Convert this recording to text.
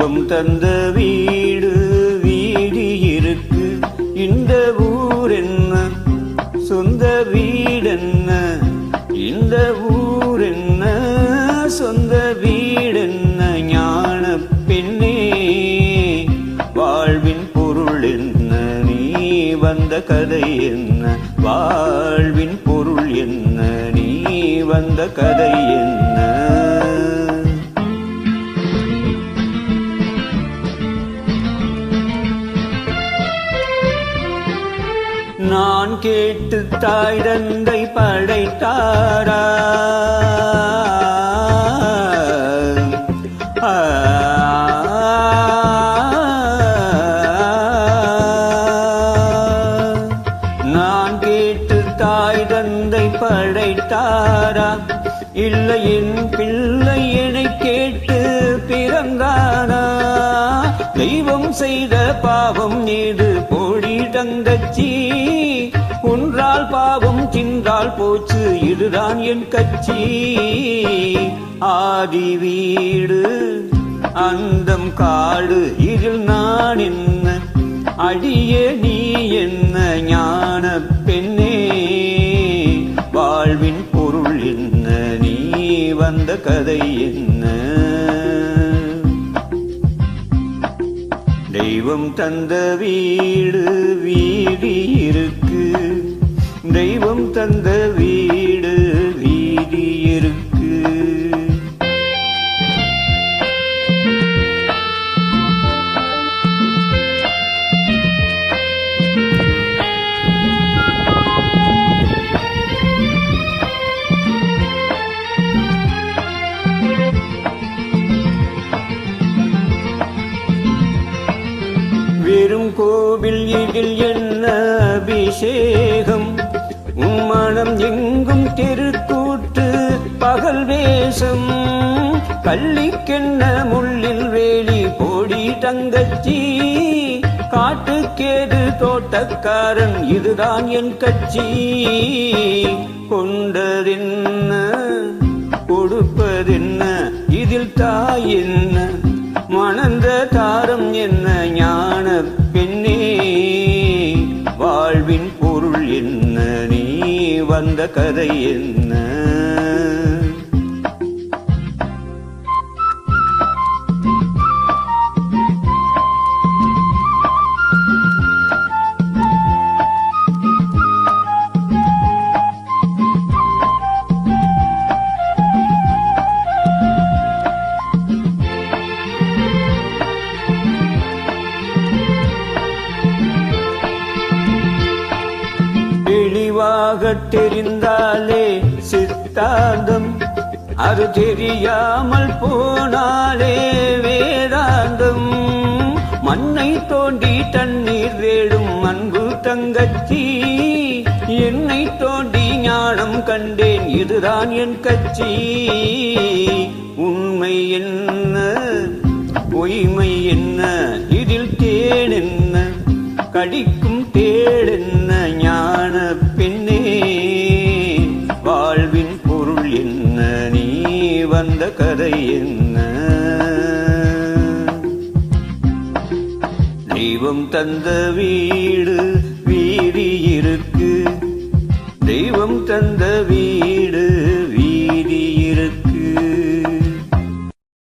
தெய்வம் தந்த வீடு வீடு இருக்கு இந்த ஊர் என்ன சொந்த வீடென்ன? இந்த ஊர் என்ன சொந்த வீடென்ன? ஞான பெண்ணே வாழ்வின் பொருள் என்ன? நீ வந்த கதை என்ன? வாழ்வின் பொருள் என்ன? நீ வந்த கதை என்ன? நான் கேட்டு தாய் தந்தை படைத்தாரா? ஆ. நான் கேட்டு தாய் தந்தை படைத்தாரா? இல்லை என் பிள்ளை என கேட்டு பிறந்தானா தெய்வம் செய்த பாவம் நீடு போடி தங்கச்சி. ஒன்றால் பாவம் தின்றால் போச்சு இதுதான் என் கட்சி. ஆதி வீடு அந்தம் காடு இதில் நான் என்ன? அடிய நீ என்ன ஞான பெண்ணே? வாழ்வின் பொருள் என்ன? நீ வந்த கதை என்ன? தெய்வம் தந்த வீடு வீடு கோவில் இதில் என்ன அபிஷேகம்? உம்மனம் எங்கும் தெருக்கூட்டு பகல் வேஷம். கள்ளிக்கென்ன முள்ளில் வேலி போடி தங்கச்சி. காட்டுக்கேது தோட்டக்காரன் இதுதான் என் கட்சி. கொண்டதென்ன வந்த கதை என்ன? சித்தாக தெரிந்தாலே சித்தாந்தம். அது தெரியாமல் போனாலே வேதாந்தம். மண்ணை தோண்டி தண்ணீர் வேடும் அன்பு தங்கச்சி. என்னை தோண்டி ஞானம் கண்டேன் இதுதான் என் கட்சி உண்மை என்ன? பொய்மை என்ன? இதில் தேன் என்ன? கடிக்கும் தேடென்ன கதை என்ன? தெய்வம் தந்த வீடு